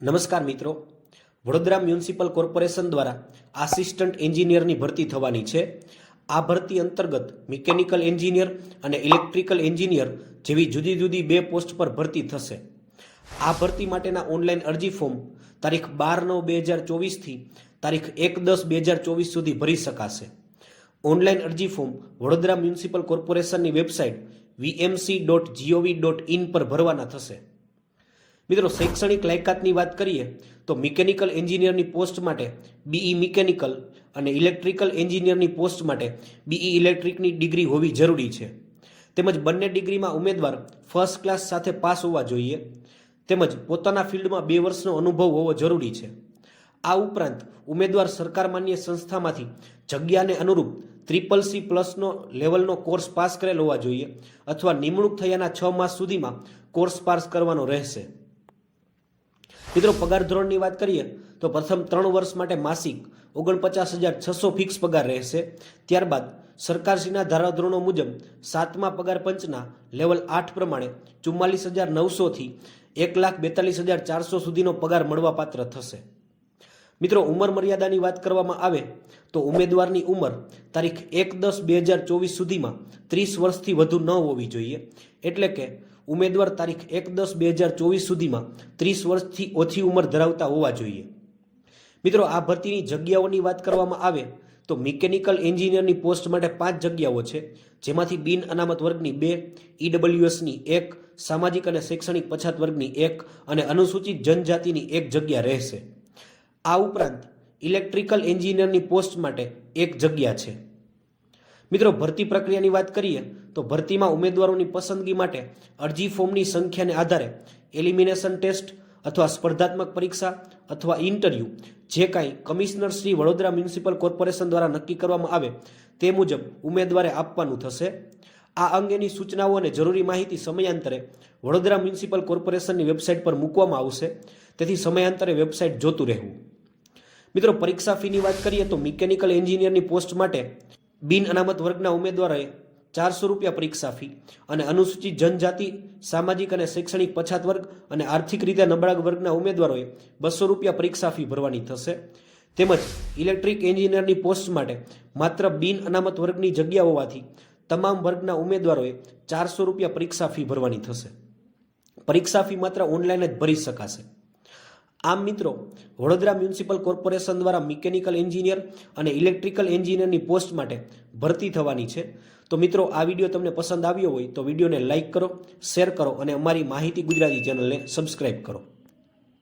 નમસ્કાર મિત્રો. Vadodara municipal corporation દ્વારા આસિસ્ટન્ટ એન્જિનિયરની ભરતી થવાની છે. આ ભરતી અંતર્ગત મિકેનિકલ એન્જિનિયર અને ઇલેક્ટ્રિકલ એન્જિનિયર જેવી જુદી જુદી બે પોસ્ટ પર ભરતી થશે. આ ભરતી માટેના ઓનલાઈન અરજી ફોર્મ તારીખ બાર નવ બે હજાર ચોવીસથી તારીખ એક દસ બે હજાર ચોવીસ સુધી ભરી શકાશે. ઓનલાઈન અરજી ફોર્મ વડોદરા મ્યુનિસિપલ કોર્પોરેશનની website VMC dot GOV dot in પર ભરવાના થશે. મિત્રો, શૈક્ષણિક લાયકાતની વાત કરીએ, તો મિકેનિકલ એન્જિનિયરની પોસ્ટ માટે બીઈ મિકેનિકલ અને ઇલેક્ટ્રિકલ એન્જિનિયરની પોસ્ટ માટે બીઈ ઇલેક્ટ્રિકની ડિગ્રી હોવી જરૂરી છે. તેમજ બંને ડિગ્રીમાં ઉમેદવાર ફર્સ્ટ ક્લાસ સાથે પાસ હોવા જોઈએ. તેમજ પોતાના ફિલ્ડમાં બે વર્ષનો અનુભવ હોવો જરૂરી છે. આ ઉપરાંત ઉમેદવાર સરકાર માન્ય સંસ્થામાંથી જગ્યાને અનુરૂપ ત્રિપલ સી પ્લસનો લેવલનો કોર્સ પાસ કરેલ હોવા જોઈએ અથવા નિમણૂક થયાના છ માસ સુધીમાં કોર્સ પાસ કરવાનો રહેશે. મિત્રો, પગાર ધોરણની વાત કરીએ, તો પ્રથમ ત્રણ વર્ષ માટે માસિક ઓગણપચાસ હજાર છસો ફિક્સ પગાર રહેશે. ત્યારબાદ સરકારશ્રીના ધારાધોરણો મુજબ સાતમા પગાર પંચના લેવલ આઠ પ્રમાણે ચુમ્માલીસ હજાર નવસોથી એક લાખ બેતાલીસ હજાર ચારસો સુધીનો પગાર મળવાપાત્ર થશે. મિત્રો, ઉંમર મર્યાદાની વાત કરવામાં આવે, તો ઉમેદવારની ઉંમર તારીખ એક દસ બે હજાર ચોવીસ સુધીમાં ત્રીસ વર્ષથી વધુ ન હોવી જોઈએ. એટલે કે ઉમેદવાર તારીખ એક દસ બે હજાર ચોવીસ સુધીમાં ત્રીસ વર્ષથી ઓછી ઉંમર ધરાવતા હોવા જોઈએ. મિત્રો, આ ભરતીની જગ્યાઓની વાત કરવામાં આવે તો મિકેનિકલ એન્જિનિયરની પોસ્ટ માટે પાંચ જગ્યાઓ છે, જેમાંથી બિન અનામત વર્ગની બે ઈડબ્લ્યુએસની એક, સામાજિક અને શૈક્ષણિક પછાત વર્ગની એક અને અનુસૂચિત જનજાતિની એક જગ્યા રહેશે. આ ઉપરાંત ઇલેક્ટ્રિકલ એન્જિનિયરની પોસ્ટ માટે એક જગ્યા છે. મિત્રો, ભરતી પ્રક્રિયાની વાત કરીએ, તો ભરતીમાં ઉમેદવારોની પસંદગી માટે અરજી ફોર્મની સંખ્યાને આધારે એલિમિનેશન ટેસ્ટ અથવા સ્પર્ધાત્મક પરીક્ષા અથવા ઇન્ટરવ્યૂ, જે કાંઈ commissioner Shri Vadodara municipal corporation દ્વારા નક્કી કરવામાં આવે, તે મુજબ ઉમેદવારે આપવાનું થશે. આ અંગેની સૂચનાઓ અને જરૂરી માહિતી સમયાંતરે વડોદરા મ્યુનિસિપલ કોર્પોરેશનની વેબસાઇટ પર મૂકવામાં આવશે. તેથી સમયાંતરે વેબસાઇટ જોતું રહેવું. મિત્રો, પરીક્ષા ફીની વાત કરીએ તો મિકેનિકલ એન્જિનિયરની પોસ્ટ માટે બિન અનામત વર્ગના ઉમેદવારોએ ચારસો રૂપિયા પરીક્ષા ફી અને અનુસૂચિત જનજાતિ, સામાજિક અને શૈક્ષણિક પછાત વર્ગ અને આર્થિક રીતે નબળા વર્ગના ઉમેદવારોએ બસો રૂપિયા પરીક્ષા ફી ભરવાની થશે. તેમજ ઇલેક્ટ્રિક એન્જિનિયરની પોસ્ટ માટે માત્ર બિન અનામત વર્ગની જગ્યા હોવાથી તમામ વર્ગના ઉમેદવારોએ ચારસો રૂપિયા પરીક્ષા ફી ભરવાની થશે. પરીક્ષા ફી માત્ર ઓનલાઈન જ ભરી શકાશે. આમ મિત્રો, વડોદરા મ્યુનિસિપલ કોર્પોરેશન દ્વારા મિકેનિકલ એન્જિનિયર અને ઇલેક્ટ્રિકલ એન્જિનિયરની પોસ્ટ માટે ભરતી થવાની છે. તો મિત્રો, આ વીડિયો તમને પસંદ આવ્યો હોય તો વિડીયોને લાઇક કરો, શેર કરો અને અમારી માહિતી ગુજરાતી ચેનલને સબસ્ક્રાઇબ કરો.